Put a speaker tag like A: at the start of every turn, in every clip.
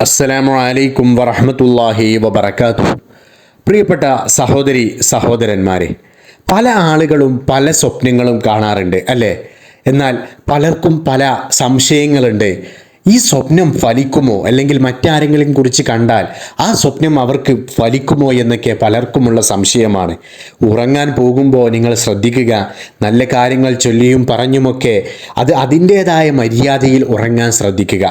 A: അസ്സലാമു അലൈക്കും വറഹമത്തല്ലാഹി വബർക്കാത്തു പ്രിയപ്പെട്ട സഹോദരി സഹോദരന്മാരെ പല ആളുകളും പല സ്വപ്നങ്ങളും കാണാറുണ്ട് അല്ലേ? എന്നാൽ പലർക്കും പല സംശയങ്ങളുണ്ട്. ഈ സ്വപ്നം ഫലിക്കുമോ? അല്ലെങ്കിൽ മറ്റാരെങ്കിലും കുറിച്ച് കണ്ടാൽ ആ സ്വപ്നം അവർക്ക് ഫലിക്കുമോ എന്നൊക്കെ പലർക്കുമുള്ള സംശയമാണ്. ഉറങ്ങാൻ പോകുമ്പോൾ നിങ്ങൾ ശ്രദ്ധിക്കുക. നല്ല കാര്യങ്ങൾ ചൊല്ലിയും പറഞ്ഞുമൊക്കെ അത് അതിന്റേതായ മര്യാദയിൽ ഉറങ്ങാൻ ശ്രദ്ധിക്കുക.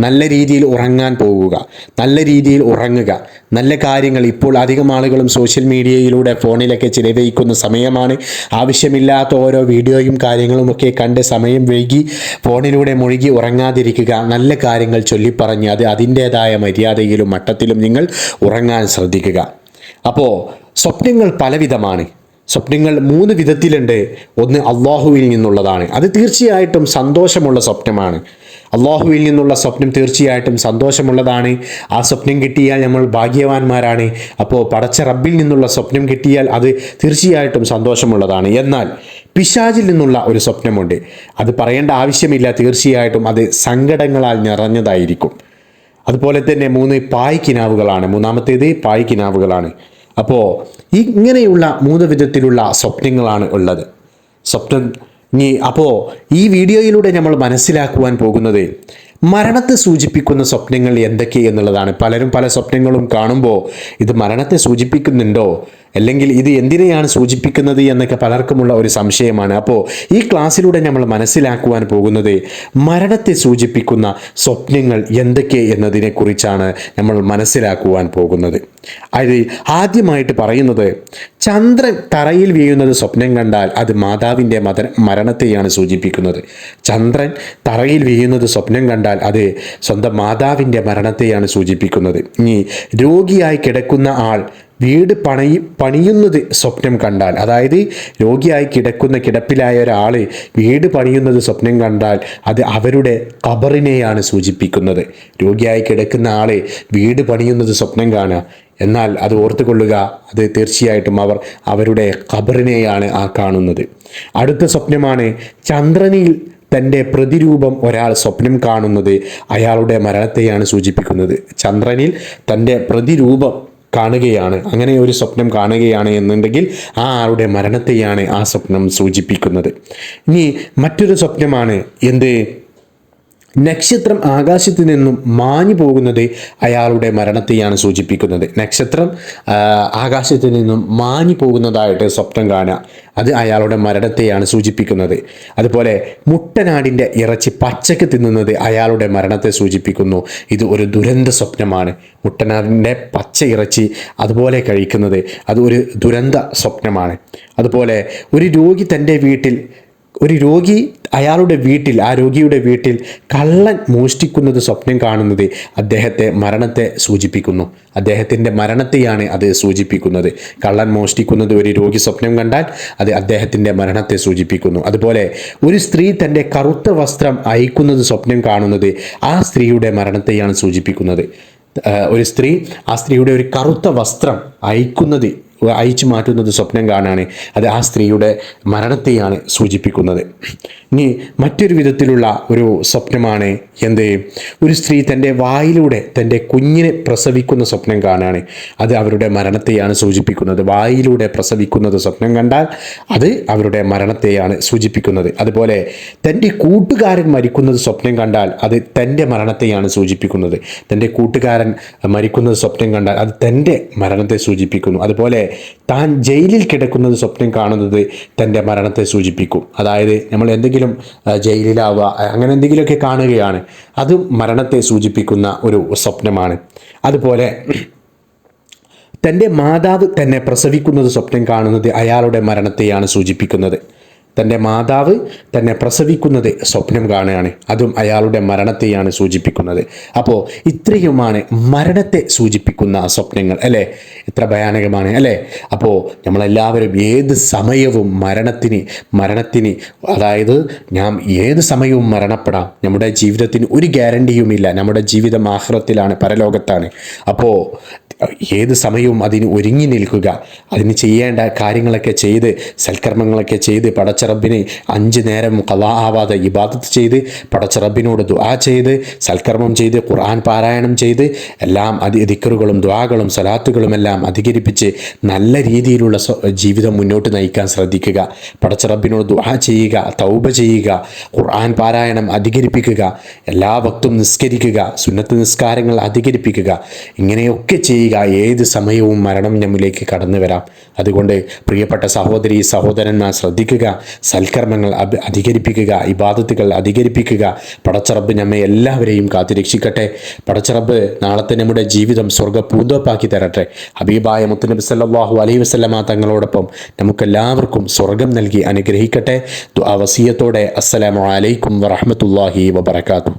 A: നല്ല രീതിയിൽ ഉറങ്ങാൻ പോകുക നല്ല രീതിയിൽ ഉറങ്ങുക. നല്ല കാര്യങ്ങൾ ഇപ്പോൾ അധികം ആളുകളും സോഷ്യൽ മീഡിയയിലൂടെ ഫോണിലൊക്കെ ചിലവഴിക്കുന്ന സമയമാണ്. ആവശ്യമില്ലാത്ത ഓരോ വീഡിയോയും കാര്യങ്ങളും ഒക്കെ കണ്ട് സമയം വൈകി ഫോണിലൂടെ മുഴുകി ഉറങ്ങാതിരിക്കുക. നല്ല കാര്യങ്ങൾ ചൊല്ലിപ്പറഞ്ഞ് അത് അതിന്റേതായ മര്യാദയിലും മട്ടത്തിലും നിങ്ങൾ ഉറങ്ങാൻ ശ്രദ്ധിക്കുക. അപ്പോൾ സ്വപ്നങ്ങൾ പലവിധമാണ്. സ്വപ്നങ്ങൾ മൂന്ന് വിധത്തിലുണ്ട്. ഒന്ന് അള്ളാഹുവിൽ നിന്നുള്ളതാണ്. അത് തീർച്ചയായിട്ടും സന്തോഷമുള്ള സ്വപ്നമാണ്. അള്ളാഹുവിൽ നിന്നുള്ള സ്വപ്നം തീർച്ചയായിട്ടും സന്തോഷമുള്ളതാണ്. ആ സ്വപ്നം കിട്ടിയാൽ നമ്മൾ ഭാഗ്യവാന്മാരാണ്. അപ്പോൾ പടച്ച റബ്ബിൽ നിന്നുള്ള സ്വപ്നം കിട്ടിയാൽ അത് തീർച്ചയായിട്ടും സന്തോഷമുള്ളതാണ്. എന്നാൽ പിശാചിൽ നിന്നുള്ള ഒരു സ്വപ്നമുണ്ട്. അത് പറയേണ്ട ആവശ്യമില്ല. തീർച്ചയായിട്ടും അത് സങ്കടങ്ങളാൽ നിറഞ്ഞതായിരിക്കും. അതുപോലെ തന്നെ മൂന്ന് പായ് കിനാവുകളാണ് മൂന്നാമത്തേത് പായ് കിനാവുകളാണ് അപ്പോൾ ഇങ്ങനെയുള്ള മൂന്ന് വിധത്തിലുള്ള സ്വപ്നങ്ങളാണ് ഉള്ളത്. സ്വപ്നം ഇനി അപ്പോൾ ഈ വീഡിയോയിലൂടെ നമ്മൾ മനസ്സിലാക്കുവാൻ പോകുന്നത് മരണത്തെ സൂചിപ്പിക്കുന്ന സ്വപ്നങ്ങൾ എന്തൊക്കെ എന്നുള്ളതാണ്. പലരും പല സ്വപ്നങ്ങളും കാണുമ്പോൾ ഇത് മരണത്തെ സൂചിപ്പിക്കുന്നുണ്ടോ? അല്ലെങ്കിൽ ഇത് എന്തിനെയാണ് സൂചിപ്പിക്കുന്നത് എന്നൊക്കെ പലർക്കുമുള്ള ഒരു സംശയമാണ്. അപ്പോൾ ഈ ക്ലാസ്സിലൂടെ നമ്മൾ മനസ്സിലാക്കുവാൻ പോകുന്നത് മരണത്തെ സൂചിപ്പിക്കുന്ന സ്വപ്നങ്ങൾ എന്തൊക്കെ എന്നതിനെക്കുറിച്ചാണ് നമ്മൾ മനസ്സിലാക്കുവാൻ പോകുന്നത്. അതിൽ ആദ്യമായിട്ട് പറയുന്നത് ചന്ദ്രൻ തറയിൽ വീഴുന്നത് സ്വപ്നം കണ്ടാൽ അത് മാതാവിന്റെ മത മരണത്തെയാണ് സൂചിപ്പിക്കുന്നത്. ചന്ദ്രൻ തറയിൽ വീഴുന്നത് സ്വപ്നം കണ്ടാൽ അത് സ്വന്തം മാതാവിന്റെ മരണത്തെയാണ് സൂചിപ്പിക്കുന്നത്. ഇനി രോഗിയായി കിടക്കുന്ന ആൾ വീട് പണി പണിയുന്നത് സ്വപ്നം കണ്ടാൽ. അതായത് രോഗിയായി കിടക്കുന്ന കിടപ്പിലായ ഒരാൾ വീട് പണിയുന്നത് സ്വപ്നം കണ്ടാൽ അത് അവരുടെ കബറിനെയാണ് സൂചിപ്പിക്കുന്നത്. രോഗിയായി കിടക്കുന്ന ആൾ വീട് പണിയുന്നത് സ്വപ്നം കാണുക. എന്നാൽ അത് ഓർത്തുകൊള്ളുക അത് തീർച്ചയായിട്ടും അവർ അവരുടെ കബറിനെയാണ് ആ കാണുന്നത്. അടുത്ത സ്വപ്നമാണ് ചന്ദ്രനിൽ തന്റെ പ്രതിരൂപം ഒരാൾ സ്വപ്നം കാണുന്നത് അയാളുടെ മരണത്തെയാണ് സൂചിപ്പിക്കുന്നത്. ചന്ദ്രനിൽ തന്റെ പ്രതിരൂപം കാണുകയാണ്. അങ്ങനെ ഒരു സ്വപ്നം കാണുകയാണ് എന്നുണ്ടെങ്കിൽ ആ ആളുടെ മരണത്തെയാണ് ആ സ്വപ്നം സൂചിപ്പിക്കുന്നത്. ഇനി മറ്റൊരു സ്വപ്നമാണ് എന്ത്? നക്ഷത്രം ആകാശത്ത് നിന്നും മാഞ്ഞു പോകുന്നത് അയാളുടെ മരണത്തെയാണ് സൂചിപ്പിക്കുന്നത്. നക്ഷത്രം ആകാശത്ത് നിന്നും മാഞ്ഞു പോകുന്നതായിട്ട് സ്വപ്നം കാണുക. അത് അയാളുടെ മരണത്തെയാണ് സൂചിപ്പിക്കുന്നത്. അതുപോലെ മുട്ടനാടിന്റെ ഇറച്ചി പച്ചക്ക് തിന്നുന്നത് അയാളുടെ മരണത്തെ സൂചിപ്പിക്കുന്നു. ഇത് ഒരു ദുരന്ത സ്വപ്നമാണ്. മുട്ടനാടിന്റെ പച്ച ഇറച്ചി അതുപോലെ കഴിക്കുന്നത് അത് ഒരു ദുരന്ത സ്വപ്നമാണ്. അതുപോലെ ഒരു രോഗി തന്റെ വീട്ടിൽ ഒരു രോഗി അയാളുടെ വീട്ടിൽ ആ രോഗിയുടെ വീട്ടിൽ കള്ളൻ മോഷ്ടിക്കുന്നത് സ്വപ്നം കാണുന്നത് അദ്ദേഹത്തെ മരണത്തെ സൂചിപ്പിക്കുന്നു. അദ്ദേഹത്തിന്റെ മരണത്തെയാണ് അത് സൂചിപ്പിക്കുന്നത്. കള്ളൻ മോഷ്ടിക്കുന്നത് ഒരു രോഗി സ്വപ്നം കണ്ടാൽ അത് അദ്ദേഹത്തിന്റെ മരണത്തെ സൂചിപ്പിക്കുന്നു. അതുപോലെ ഒരു സ്ത്രീ തന്റെ കറുത്ത വസ്ത്രം അയക്കുന്നത് സ്വപ്നം കാണുന്നത് ആ സ്ത്രീയുടെ മരണത്തെയാണ് സൂചിപ്പിക്കുന്നത്. ഒരു സ്ത്രീ ആ സ്ത്രീയുടെ ഒരു കറുത്ത വസ്ത്രം അയക്കുന്നത് അയച്ചു മാറ്റുന്നത് സ്വപ്നം കാണാണ്. അത് ആ സ്ത്രീയുടെ മരണത്തെയാണ് സൂചിപ്പിക്കുന്നത്. ഇനി മറ്റൊരു വിധത്തിലുള്ള ഒരു സ്വപ്നമാണ് എന്ത്? ഒരു സ്ത്രീ തന്റെ വായിലൂടെ തന്റെ കുഞ്ഞിനെ പ്രസവിക്കുന്ന സ്വപ്നം കാണാണ്. അത് അവരുടെ മരണത്തെയാണ് സൂചിപ്പിക്കുന്നത്. വായിലൂടെ പ്രസവിക്കുന്നത് സ്വപ്നം കണ്ടാൽ അത് അവരുടെ മരണത്തെയാണ് സൂചിപ്പിക്കുന്നത്. അതുപോലെ തന്റെ കൂട്ടുകാരൻ മരിക്കുന്നത് സ്വപ്നം കണ്ടാൽ അത് തന്റെ മരണത്തെയാണ് സൂചിപ്പിക്കുന്നത്. തന്റെ കൂട്ടുകാരൻ മരിക്കുന്നത് സ്വപ്നം കണ്ടാൽ അത് തന്റെ മരണത്തെ സൂചിപ്പിക്കുന്നു. അതുപോലെ താൻ ജയിലിൽ കിടക്കുന്നത് സ്വപ്നം കാണുന്നത് തന്റെ മരണത്തെ സൂചിപ്പിക്കും. അതായത് നമ്മൾ എന്തെങ്കിലും ജയിലിലാവുക അങ്ങനെ എന്തെങ്കിലുമൊക്കെ കാണുകയാണ് അത് മരണത്തെ സൂചിപ്പിക്കുന്ന ഒരു സ്വപ്നമാണ്. അതുപോലെ തന്റെ മാതാവ് തന്നെ പ്രസവിക്കുന്നത് സ്വപ്നം കാണുന്നത് അയാളുടെ മരണത്തെയാണ് സൂചിപ്പിക്കുന്നത്. തന്റെ മാതാവ് തന്നെ പ്രസവിക്കുന്നത് സ്വപ്നം കാണുകയാണ്. അതും അയാളുടെ മരണത്തെയാണ് സൂചിപ്പിക്കുന്നത്. അപ്പോൾ ഇത്രയുമാണ് മരണത്തെ സൂചിപ്പിക്കുന്ന സ്വപ്നങ്ങൾ അല്ലേ? ഇത്ര ഭയാനകമാണ് അല്ലേ? അപ്പോൾ നമ്മളെല്ലാവരും ഏത് സമയവും മരണത്തിന് മരണത്തിന് അതായത് ഞാൻ ഏത് സമയവും മരണപ്പെടാം. നമ്മുടെ ജീവിതത്തിന് ഒരു ഗ്യാരണ്ടിയുമില്ല. നമ്മുടെ ജീവിതം ആഹ്റത്തിലാണ് പരലോകത്താണ്. അപ്പോൾ ഏത് സമയവും അതിന് ഒരുങ്ങി നിൽക്കുക. അതിന് ചെയ്യേണ്ട കാര്യങ്ങളൊക്കെ ചെയ്ത് സൽക്കർമ്മങ്ങളൊക്കെ ചെയ്ത് പടച്ച പടച്ചറബിന് അഞ്ച് നേരം കലാ ആവാതെ ഇബാദത്ത് ചെയ്ത് പടച്ചറബിനോട് ദുആ ചെയ്ത് സൽക്കർമ്മം ചെയ്ത് ഖുർആൻ പാരായണം ചെയ്ത് എല്ലാം അതി ദിക്കറുകളും ദ്വാകളും സലാത്തുകളും എല്ലാം അധികരിപ്പിച്ച് നല്ല രീതിയിലുള്ള ജീവിതം മുന്നോട്ട് നയിക്കാൻ ശ്രദ്ധിക്കുക. പടച്ചറബിനോട് ദുആ ചെയ്യുക തൗബ ചെയ്യുക ഖുർആൻ പാരായണം അധികരിപ്പിക്കുക എല്ലാ വക്തും നിസ്കരിക്കുക സുന്നത്ത് നിസ്കാരങ്ങൾ അധികരിപ്പിക്കുക ഇങ്ങനെയൊക്കെ ചെയ്യുക. ഏത് സമയവും മരണം നമ്മിലേക്ക് കടന്നു വരാം അതുകൊണ്ട് പ്രിയപ്പെട്ട സഹോദരി സഹോദരന്മാർ ശ്രദ്ധിക്കുക. സൽക്കർമ്മങ്ങൾ അധികരിപ്പിക്കുക ഇബാദത്തുകൾ അധികരിപ്പിക്കുക. പടച്ചറബ് നമ്മെ എല്ലാവരെയും കാത്തിരക്ഷിക്കട്ടെ. പടച്ചറബ് നാളത്തെ നമ്മുടെ ജീവിതം സ്വർഗ പൂന്തോപ്പാക്കി തരട്ടെ. ഹബീബായ മുത്തനബി സല്ലാഹു അലൈഹി വസല്ലമ തങ്ങളോടൊപ്പം നമുക്കെല്ലാവർക്കും സ്വർഗം നൽകി അനുഗ്രഹിക്കട്ടെ. ആ വസീയത്തോടെ അസ്സലാമു അലൈക്കും വറഹ്മത്തുള്ളാഹി വബറകാതുഹു.